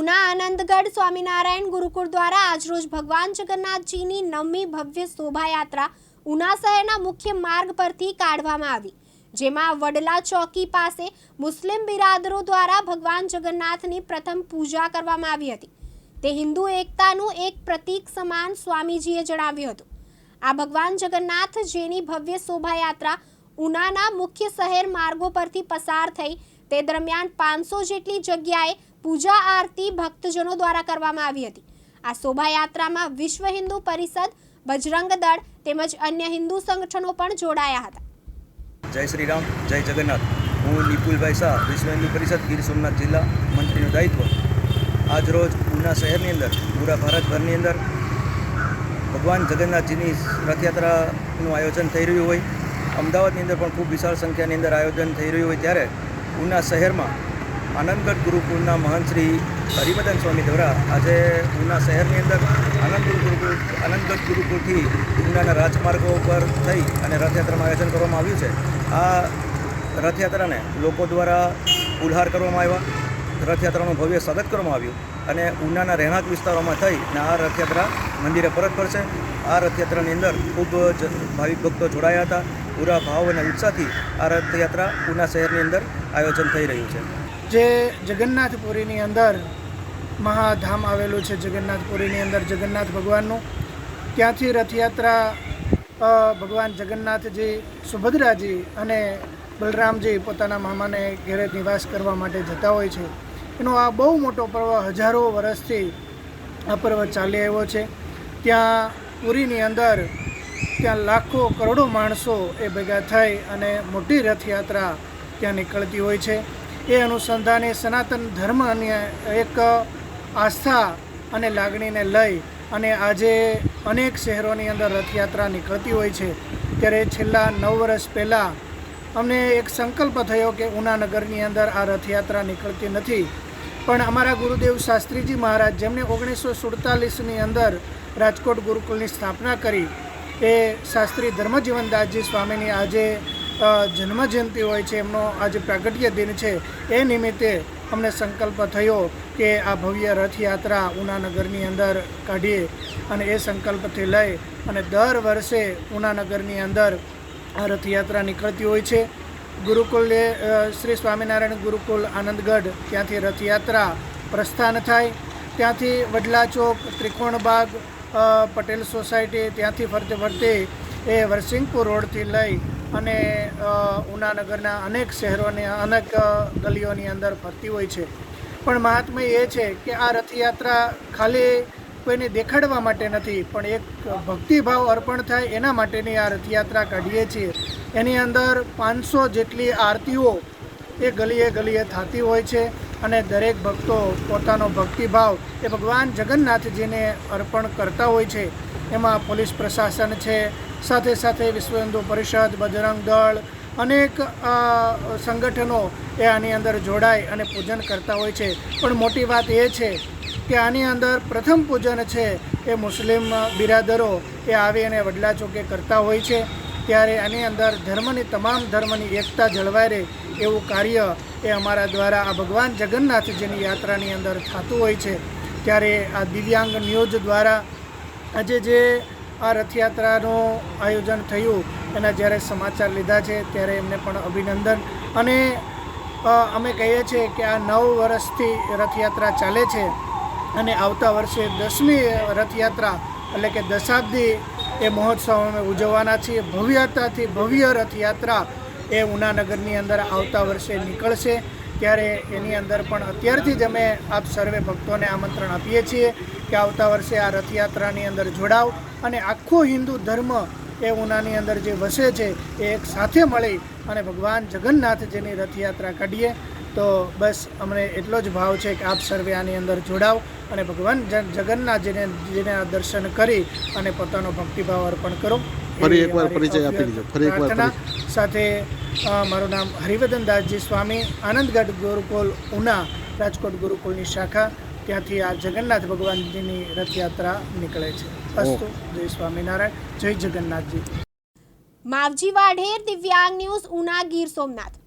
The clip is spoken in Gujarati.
ઉના આનંદગઢ સ્વામિનારાયણ ગુરુકુળ દ્વારા આજરોજ ભગવાન જગન્નાથજીની નવમી ભવ્ય શોભાયાત્રા ઉના શહેરના મુખ્ય માર્ગ પરથી કાઢવામાં આવી, જેમાં વડલા ચોકી પાસે મુસ્લિમ બિરાદરો દ્વારા ભગવાન જગન્નાથની પ્રથમ પૂજા કરવામાં આવી હતી. તે હિન્દુ એકતાનું એક પ્રતીક સમાન સ્વામીજીએ જણાવ્યું હતું. આ ભગવાન જગન્નાથ જેની ભવ્ય શોભાયાત્રા ઉનાના મુખ્ય શહેર માર્ગો પરથી પસાર થઈ, તે દરમિયાન પાંચસો જેટલી જગ્યાએ પૂજા આરતી ભક્તજનો દ્વારા કરવામાં આવી હતી. આ શોભાયાત્રામાં વિશ્વ હિન્દુ પરિષદ, બજરંગ દળ તેમજ અન્ય હિન્દુ સંગઠનો પણ જોડાયા હતા. જય શ્રી રામ, જય જગન્નાથ. હું નિપુલભાઈ શાહ, વિશ્વ હિન્દુ પરિષદ, ગીર સોમનાથ જિલ્લા મંત્રીનું દાયિત્વ. આજરોજ ઉના શહેરની અંદર, પૂરા ભારતભરની અંદર ભગવાન જગન્નાથજીની રથયાત્રાનું આયોજન થઈ રહ્યું હોય, અમદાવાદની અંદર પણ ખૂબ વિશાળ સંખ્યાની અંદર આયોજન થઈ રહ્યું હોય ત્યારે ઉના શહેરમાં આનંદગઢ ગુરુકુળના મહંત શ્રી હરિમદન સ્વામી દ્વારા આજે ઉના શહેરની અંદર આનંદગઢ ગુરુકુળ આનંદગઢ ગુરુકુળથી ઉનાના રાજમાર્ગો પર થઈ અને રથયાત્રાનું આયોજન કરવામાં આવ્યું છે. આ રથયાત્રાને લોકો દ્વારા ઉલ્હાર કરવામાં આવ્યા. રથયાત્રાનું ભવ્ય સ્વાગત કરવામાં આવ્યું અને ઉનાના રહેણાંક વિસ્તારોમાં થઈ અને આ રથયાત્રા મંદિરે પરત ફરશે. આ રથયાત્રાની અંદર ખૂબ જ ભાવિક ભક્તો જોડાયા હતા. પૂરા ભાવ અને ઉત્સાહથી આ રથયાત્રા ઉના શહેરની અંદર આયોજન થઈ રહ્યું છે. જે જગન્નાથપુરીની અંદર મહાધામ આવેલું છે, જગન્નાથપુરીની અંદર જગન્નાથ ભગવાનનું. ત્યાંથી રથયાત્રા ભગવાન જગન્નાથજી સુભદ્રાજી અને બલરામજી પોતાના મામાને ઘેરે નિવાસ કરવા માટે જતા હોય છે. એનો આ બહુ મોટો પર્વ હજારો વર્ષથી આ પર્વ ચાલી આવ્યો છે. ત્યાં પુરીની અંદર ત્યાં લાખો કરોડો માણસો એ ભેગા થઈ અને મોટી રથયાત્રા ત્યાં નીકળતી હોય છે. એ અનુસંધાને સનાતન ધર્મ અને એક આસ્થા અને લાગણીને લઈ અને આજે અનેક શહેરોની અંદર રથયાત્રા નીકળતી હોય છે. ત્યારે છેલ્લા નવ વર્ષ પહેલાં અમને એક સંકલ્પ થયો કે ઉનાનગરની અંદર આ રથયાત્રા નીકળતી નથી. પણ અમારા ગુરુદેવ શાસ્ત્રીજી મહારાજ જેમણે ઓગણીસો સુડતાલીસની અંદર રાજકોટ ગુરુકુલની સ્થાપના કરી, એ શાસ્ત્રી ધર્મજીવનદાસજી સ્વામીની આજે જન્મજયંતિ હોય છે, એમનો આજે પ્રાગટ્ય દિન છે, એ નિમિત્તે અમને સંકલ્પ થયો કે આ ભવ્ય રથયાત્રા ઉનાનગરની અંદર કાઢીએ અને એ સંકલ્પથી લઈ અને દર વર્ષે ઉનાનગરની અંદર આ રથયાત્રા નીકળતી હોય છે. ગુરુકુલ શ્રી સ્વામિનારાયણ ગુરુકુલ આનંદગઢ ત્યાંથી રથયાત્રા પ્રસ્થાન થાય. ત્યાંથી વડલા ચોક ત્રિકોણબાગ પટેલ સોસાયટી ત્યાંથી ફરતે ફરતે એ વરસિંગપુર રોડથી લઈ અને ઉનાનગરના અનેક શહેરોની, અનેક ગલીઓની અંદર ફરતી હોય છે. પણ મહાત્મય એ છે કે આ રથયાત્રા ખાલી કોઈને દેખાડવા માટે નથી, પણ એક ભક્તિભાવ અર્પણ થાય એના માટેની આ રથયાત્રા કાઢીએ છીએ. એની અંદર પાંચસો જેટલી આરતીઓ એ ગલીએ ગલીએ થતી હોય છે અને દરેક ભક્તો પોતાનો ભક્તિભાવ એ ભગવાન જગન્નાથજીને અર્પણ કરતા હોય છે. એમાં પોલીસ પ્રશાસન છે સાથે સાથે વિશ્વ હિન્દુ પરિષદ, બજરંગ દળ, અનેક સંગઠનો એ આની અંદર જોડાય અને પૂજન કરતા હોય છે. પણ મોટી વાત એ છે કે આની અંદર પ્રથમ પૂજન છે એ મુસ્લિમ બિરાદરો એ આવી અને વડલા ચોકે કરતા હોય છે. ત્યારે આની અંદર ધર્મની તમામ ધર્મની એકતા જળવાઈ રહે એવું કાર્ય એ અમારા દ્વારા આ ભગવાન જગન્નાથજીની યાત્રાની અંદર થતું હોય છે. ત્યારે આ દિવ્યાંગ ન્યૂઝ દ્વારા આજે જે આ રથયાત્રાનું આયોજન થયું. એના જ્યારે સમાચાર લીધા છે, ત્યારે એમને પણ અભિનંદન. અને અમે કહીએ છીએ કે આ નવ વર્ષથી રથયાત્રા ચાલે છે. અને આવતા વર્ષે દસમી રથયાત્રા, એટલે કે દશાબ્દી, એ મહોત્સવ અમે ઉજવવાના છીએ. ભવ્યતાથી ભવ્ય રથયાત્રા એ ઉનાનગરની અંદર આવતા વર્ષે નીકળશે. ત્યારે એની અંદર પણ અત્યારથી જ અમે આપ સર્વે ભક્તોને આમંત્રણ આપીએ છીએ કે આવતા વર્ષે આ રથયાત્રાની અંદર જોડાવ અને આખો હિન્દુ ધર્મ એ ઉનાની અંદર જે વસે છે એ એક સાથે મળી અને ભગવાન જગન્નાથજીની રથયાત્રા કાઢીએ. તો બસ અમને એટલો જ ભાવ છે કે આપ સર્વે આની અંદર જોડાવ અને ભગવાન જગન્નાથજીને જેને આ દર્શન કરી અને પોતાનો ભક્તિભાવ અર્પણ કરો. ફરી એકવાર પરિચય આપી દીધો. ફરી એકવાર. સાથે મારું નામ હરિવર્ધન દાસજી સ્વામી, આનંદગઢ ગુરુકુલ ઉના, રાજકોટ ગુરુકુલની શાખા. ત્યાંથી આ જગન્નાથ ભગવાનજીની રથયાત્રા નીકળે છે. અસ્તુ, જય સ્વામિનારાયણ, જય જગન્નાથજી. માવજી વાઢેર, દિવ્યાંગ ન્યૂઝ ઉના, ગીર સોમનાથ.